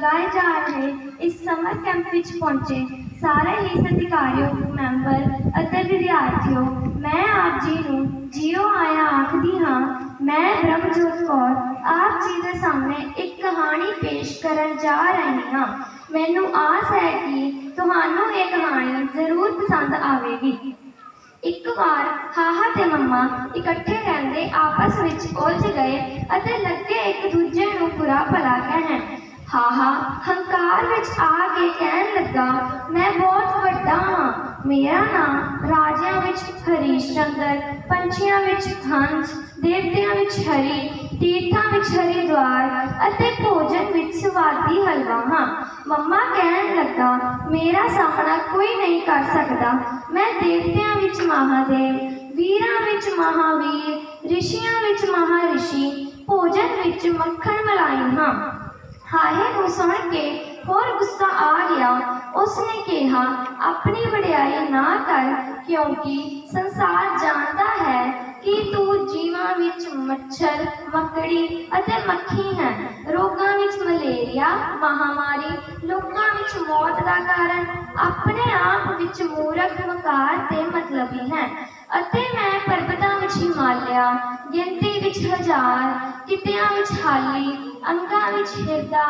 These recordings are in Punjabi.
ਲਗਾਏ ਜਾ ਰਹੇ ਇਸ ਸਮਰ ਕੈਂਪ ਵਿੱਚ ਪਹੁੰਚੇ। ਸਾਰੇ ਹੀ ਸਤਿਕਾਰਯੋਗ ਮੈਂਬਰ ਅਤੇ ਵਿਦਿਆਰਥੀਓ, ਮੈਂ ਆਪ ਜੀ ਨੂੰ ਜੀਓ ਆਇਆ ਆਖਦੀ ਹਾਂ, ਮੈਂ ਬ੍ਰਹਮਜੋਤ ਕੌਰ, ਆਪ ਜੀ ਦੇ ਸਾਹਮਣੇ ਇੱਕ ਕਹਾਣੀ ਪੇਸ਼ ਕਰਨ ਜਾ ਰਹੀ ਹਾਂ। ਮੈਨੂੰ ਆਸ ਹੈ ਕਿ ਤੁਹਾਨੂੰ ਇਹ ਕਹਾਣੀ ਜ਼ਰੂਰ ਪਸੰਦ ਆਵੇਗੀ। ਇੱਕ ਵਾਰ ਹਾਹਾ ਤੇ ਮੰਮਾ ਇਕੱਠੇ ਰਹਿੰਦੇ ਆਪਸ ਵਿੱਚ ਉਲਝ ਗਏ ਅਤੇ ਲੱਗੇ ਇੱਕ ਦੂਜੇ ਨੂੰ ਬੁਰਾ ਭਲਾ ਕਹਿਣ। ਹਾਹਾ, ਹੰਕਾਰ ਵਿੱਚ ਆ ਕੇ ਕਹਿਣ ਲੱਗਾ, ਮੈਂ ਬਹੁਤ ਵੱਡਾ ਹਾਂ। ਮੇਰਾ ਨਾਮ ਰਾਜਿਆਂ ਵਿੱਚ ਹਰੀਸ਼ ਚੰਦਰ ਪੰਛੀਆਂ ਵਿੱਚ ਹੰਸ, ਦੇਵਤਿਆਂ ਵਿੱਚ ਹਰੀ, ਤੀਰਥਾਂ ਵਿੱਚ ਹਰਿਦੁਆਰ ਅਤੇ ਭੋਜਨ ਵਿੱਚ ਸਵਾਦੀ ਹਲਵਾ ਹਾਂ। ਮੰਮਾ ਕਹਿਣ ਲੱਗਾ, ਮੇਰਾ ਸਾਹਮਣਾ ਕੋਈ ਨਹੀਂ ਕਰ ਸਕਦਾ। ਮੈਂ ਦੇਵਤਿਆਂ ਵਿੱਚ ਮਹਾਦੇਵ, ਵੀਰਾਂ ਵਿੱਚ ਮਹਾਵੀਰ, ਰਿਸ਼ੀਆਂ ਵਿੱਚ ਮਹਾਰਿਸ਼ੀ, ਭੋਜਨ ਵਿੱਚ ਮੱਖਣ ਮਲਾਈ ਹਾਂ। ਹਾਏ ਨੂੰ ਸੁਣ ਕੇ ਹੋਰ ਗੁੱਸਾ ਆ ਗਿਆ। ਉਸਨੇ ਕਿਹਾ, ਆਪਣੀ ਵਡਿਆਈ ਨਾ ਕਰ, ਕਿਉਂਕਿ ਸੰਸਾਰ ਜਾਣਦਾ ਹੈ ਕਿ ਤੂੰ ਜੀਵਾਂ ਵਿੱਚ ਮੱਛਰ, ਮੱਕੜੀ ਅਤੇ ਮੱਖੀ ਹੈ। ਰੋਗਾਂ ਵਿੱਚ ਮਲੇਰੀਆ, ਮਹਾਮਾਰੀ, ਲੋਕਾਂ ਵਿੱਚ ਮੌਤ ਦਾ ਕਾਰਨ, ਆਪਣੇ ਆਪ ਵਿੱਚ ਮੂਰਖ, ਮਕਾਰ ਤੇ ਮਤਲਬੀ ਹੈ। ਅਤੇ ਮੈਂ ਪਰਬਤਾਂ ਵਿੱਚ ਹਿਮਾਲਿਆ ਗਿਣਤੀ ਵਿੱਚ ਹਜ਼ਾਰ, ਕਿਤਿਆਂ ਵਿੱਚ ਹਾਲੀ ਅੰਗਾਂ ਵਿੱਚ ਹਿਰਦਾ,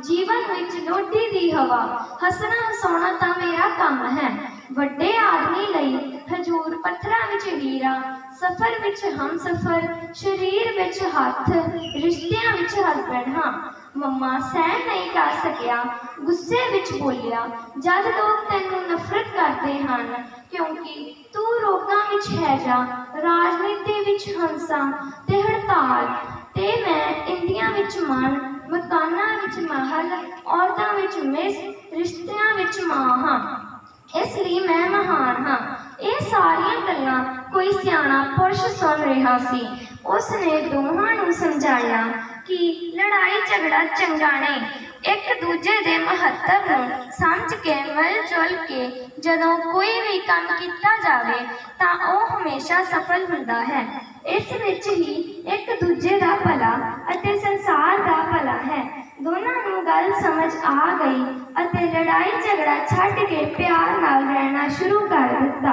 ਜੀਵਨ ਵਿੱਚ ਲੋਟੀ ਦੀ ਹਵਾ। ਹੱਸਣਾ ਹਸਾਉਣਾ ਤਾਂ ਮੇਰਾ ਕੰਮ ਹੈ। ਵੱਡੇ ਆਦਮੀ ਲਈ ਹਜੂਰ ਪੱਥਰਾਂ ਵਿੱਚ ਹੀਰਾ, ਸਫ਼ਰ ਵਿੱਚ ਹਮਸਫ਼ਰ, ਸਰੀਰ ਵਿੱਚ ਹੱਥ, ਰਿਸ਼ਤਿਆਂ ਵਿੱਚ ਹਸਬੈਂਡ ਹਾਂ। ਮੰਮਾ ਸਹਿਣ ਨਹੀਂ ਕਰ ਸਕਿਆ, ਗੁੱਸੇ ਵਿੱਚ ਬੋਲਿਆ, ਜਦ ਲੋਕ ਤੈਨੂੰ ਨਫ਼ਰਤ ਕਰਦੇ ਹਨ, ਕਿਉਂਕਿ ਤੂੰ ਰੋਗਾਂ ਵਿੱਚ ਹੈਜਾ ਰਾਜਨੀਤੀ ਵਿੱਚ ਹੰਸਾ ਤੇ ਹੜਤਾਲ ਤੇ ਮੈਂ ਵਿੱਚ ਮਨ, ਮਕਾਨਾਂ ਵਿੱਚ ਮਹਲ, ਔਰਤਾਂ ਵਿੱਚ ਮਿਸ, ਰਿਸ਼ਤਿਆਂ ਵਿੱਚ ਮਾਂ ਹਾਂ। ਇਸ ਲਈ ਮੈਂ ਮਹਾਨ ਹਾਂ। ਇਹ ਸਾਰੀਆਂ ਗੱਲਾਂ ਕੋਈ ਸਿਆਣਾ ਪੁਰਸ਼ ਸੁਣ ਰਿਹਾ ਸੀ। ਉਸ ਨੇ ਦੋਹਾਂ ਨੂੰ ਸਮਝਾਇਆ ਕਿ ਲੜਾਈ ਝਗੜਾ ਚੰਗਾ ਨਹੀਂ, ਇੱਕ ਦੂਜੇ ਦੇ ਮਹੱਤਵ ਨੂੰ ਸਮਝ ਕੇ ਮਿਲ ਜੁਲ ਕੇ ਜਦੋਂ ਕੋਈ ਵੀ ਕੰਮ ਕੀਤਾ ਜਾਵੇ, ਤਾਂ ਉਹ ਹਮੇਸ਼ਾ ਸਫਲ ਹੁੰਦਾ ਹੈ। ਇਸ ਵਿੱਚ ਹੀ ਇੱਕ ਦੂਜੇ ਦਾ ਭਲਾ ਅਤੇ ਸੰਸਾਰ ਦਾ ਭਲਾ ਹੈ। ਦੋਨਾਂ ਨੂੰ ਗੱਲ ਸਮਝ ਆ ਗਈ ਅਤੇ ਲੜਾਈ ਝਗੜਾ ਛੱਡ ਕੇ ਪਿਆਰ ਨਾਲ ਰਹਿਣਾ ਸ਼ੁਰੂ ਕਰ ਦਿੱਤਾ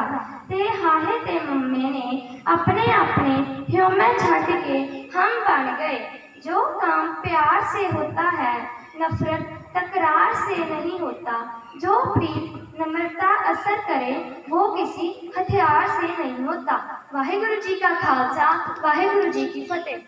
ਤੇ ਹਾਹੇ ਤੇ ਮੰਮੇ ਨੇ ਆਪਣੇ ਆਪਣੇ ਹਿਊਮਨ ਛੱਡ ਕੇ ਹਮ ਬਣ ਗਏ जो काम प्यार से होता है नफरत तकरार से नहीं होता जो प्रीत नम्रता असर करे वो किसी हथियार से नहीं होता वाहेगुरु जी का खालसा वाहेगुरु जी की फतेह